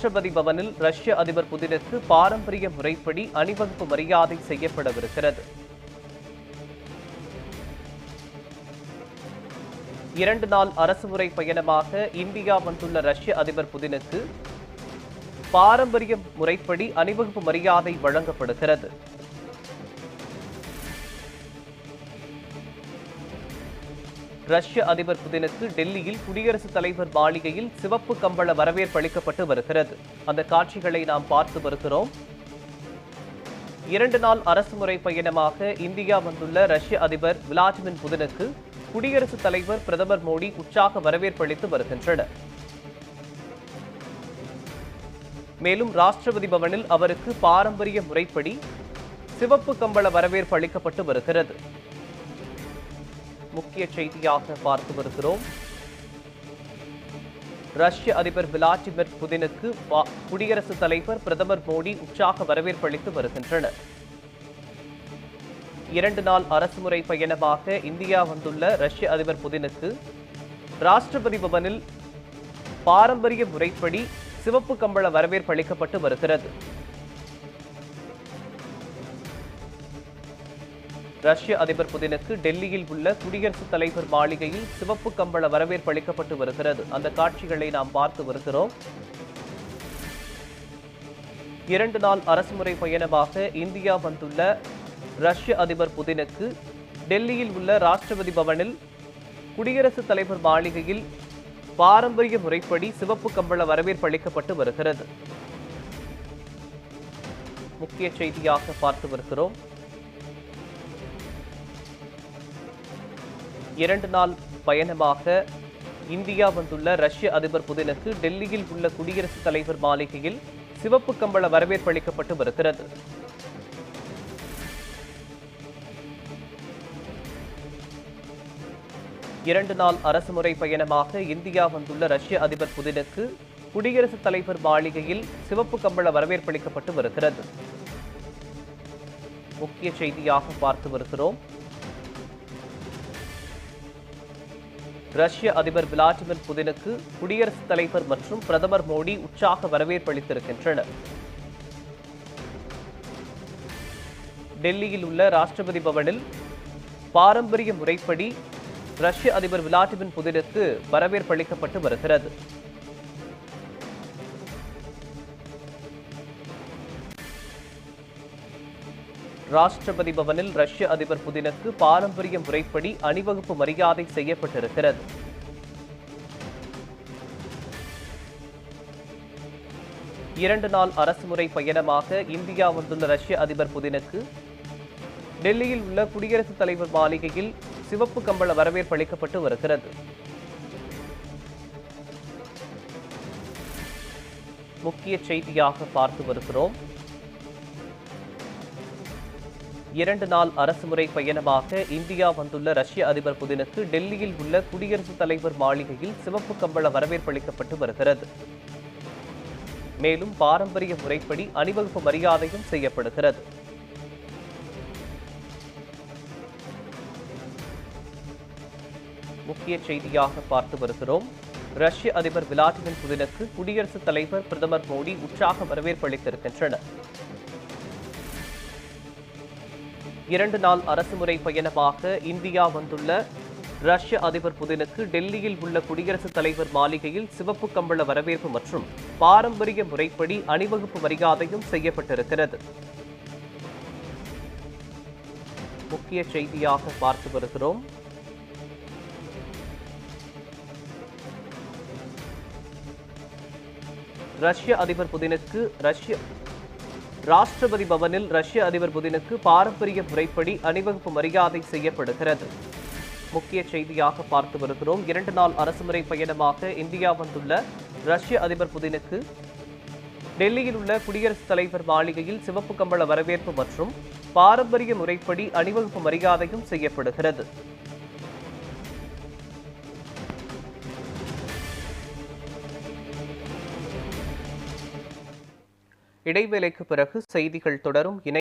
ராஷ்டிரபதி பவனில் ரஷ்ய அதிபர் புதினுக்கு பாரம்பரிய முறைப்படி அணிவகுப்பு மரியாதை செய்யப்படவிருக்கிறது. இரண்டு நாள் அரசுமுறை பயணமாக இந்தியா வந்துள்ள ரஷ்ய அதிபர் புதினுக்கு பாரம்பரிய முறைப்படி அணிவகுப்பு மரியாதை வழங்கப்படுகிறது. ரஷ்ய அதிபர் புதினுக்கு டெல்லியில் குடியரசுத் தலைவர் மாளிகையில் சிவப்பு கம்பள வரவேற்பு அளிக்கப்பட்டு வருகிறது. அந்த காட்சிகளை நாம் பார்த்து வருகிறோம். இரண்டு நாள் அரசுமுறை பயணமாக இந்தியா வந்துள்ள ரஷ்ய அதிபர் விளாடிமிர் புதினுக்கு குடியரசுத் தலைவர் பிரதமர் மோடி உற்சாக வரவேற்பு அளித்து வருகின்றனர். மேலும் ராஷ்டிரபதி பவனில் அவருக்கு பாரம்பரிய முறைப்படி சிவப்பு கம்பள வரவேற்பு அளிக்கப்பட்டு வருகிறது. முக்கிய செய்தியாக பார்த்து வருகிறோம். ரஷ்ய அதிபர் விளாடிமிர் புதினுக்கு குடியரசுத் தலைவர் பிரதமர் மோடி உற்சாக வரவேற்பு அளித்து வருகின்றனர். இரண்டு நாள் அரசுமுறை பயணமாக இந்தியா வந்துள்ள ரஷ்ய அதிபர் புதினுக்கு ராஷ்டிரபதி பவனில் பாரம்பரிய முறைப்படி சிவப்பு கம்பள வரவேற்பு அளிக்கப்பட்டு வருகிறது. ரஷ்ய அதிபர் புதினுக்கு டெல்லியில் உள்ள குடியரசுத் தலைவர் மாளிகையில் சிவப்பு கம்பள வரவேற்பு அளிக்கப்பட்டு வருகிறது. அந்த காட்சிகளை நாம் பார்த்து வருகிறோம். இரண்டு நாள் அரசுமுறை பயணமாக இந்தியா வந்துள்ள ரஷ்ய அதிபர் புதினுக்கு டெல்லியில் உள்ள ராஷ்டிரபதி பவனில் குடியரசுத் தலைவர் மாளிகையில் பாரம்பரிய முறைப்படி சிவப்பு கம்பள வரவேற்பு அளிக்கப்பட்டு வருகிறது. முக்கிய செய்தியாக பார்த்து வருகிறோம். இரண்டு நாள் பயணமாக இந்தியா வந்துள்ள ரஷ்ய அதிபர் புதினுக்கு டெல்லியில் உள்ள குடியரசுத் தலைவர் மாளிகையில் சிவப்பு கம்பள வரவேற்பு அளிக்கப்பட்டு வருகிறது. இரண்டு நாள் அரசுமுறை பயணமாக இந்தியா வந்துள்ள ரஷ்ய அதிபர் புதினுக்கு குடியரசுத் தலைவர் மாளிகையில் சிவப்பு கம்பள வரவேற்பு அளிக்கப்பட்டு வருகிறது. முக்கிய செய்தியாக பார்த்து வருகிறோம். ரஷ்ய அதிபர் விளாடிமிர் புதினுக்கு குடியரசுத் தலைவர் மற்றும் பிரதமர் மோடி உற்சாக வரவேற்பு அளித்திருக்கின்றனர். டெல்லியில் உள்ள ராஷ்டிரபதி பவனில் பாரம்பரிய முறைப்படி ரஷ்ய அதிபர் விளாடிமிர் புதினுக்கு வரவேற்பு அளிக்கப்பட்டு வருகிறது. ராஷ்டிரபதி பவனில் ரஷ்ய அதிபர் புதினுக்கு பாரம்பரிய முறைப்படி அணிவகுப்பு மரியாதை செய்யப்பட்டிருக்கிறது. இரண்டு நாள் அரசுமுறை பயணமாக இந்தியா வந்துள்ள ரஷ்ய அதிபர் புதினுக்கு டெல்லியில் உள்ள குடியரசுத் தலைவர் மாளிகையில் சிவப்பு கம்பள வரவேற்பு அளிக்கப்பட்டு வருகிறது. முக்கிய செய்தியாக பார்த்து வருகிறோம். இரண்டு நாள் அரசுமுறை பயணமாக இந்தியா வந்துள்ள ரஷ்ய அதிபர் புதினுக்கு டெல்லியில் உள்ள குடியரசுத் தலைவர் மாளிகையில் சிவப்பு கம்பள வரவேற்பு அளிக்கப்பட்டு வருகிறது. மேலும் பாரம்பரிய முறைப்படி அணிவகுப்பு மரியாதையும் செய்யப்படுகிறது. முக்கிய செய்தியாக பார்த்து வருகிறோம். ரஷ்ய அதிபர் விளாடிமிர் புதினுக்கு குடியரசுத் தலைவர் பிரதமர் மோடி உற்சாக வரவேற்பு அளித்திருக்கின்றனர். இரண்டு நாள் அரசுமுறை பயணமாக இந்தியா வந்துள்ள ரஷ்ய அதிபர் புதினுக்கு டெல்லியில் உள்ள குடியரசுத் தலைவர் மாளிகையில் சிவப்பு கம்பள வரவேற்பு மற்றும் பாரம்பரிய முறைப்படி அணிவகுப்பு மரியாதையும் செய்யப்பட்டிருக்கிறது. முக்கிய செய்தியாக பார்த்து வருகிறோம். ரஷ்ய அதிபர் புதினுக்கு ரஷ்ய ராஷ்டிரபதி பவனில் ரஷ்ய அதிபர் புதினுக்கு பாரம்பரிய முறைப்படி அணிவகுப்பு மரியாதை செய்யப்படுகிறது. முக்கிய செய்தியாக பார்த்து வருகிறோம். இரண்டு நாள் அரசுமுறை பயணமாக இந்தியா வந்துள்ள ரஷ்ய அதிபர் புதினுக்கு டெல்லியில் உள்ள குடியரசுத் தலைவர் மாளிகையில் சிவப்பு கம்பள வரவேற்பு மற்றும் பாரம்பரிய முறைப்படி அணிவகுப்பு மரியாதையும் செய்யப்படுகிறது. இடைவேளைக்கு பிறகு செய்திகள் தொடரும். இணை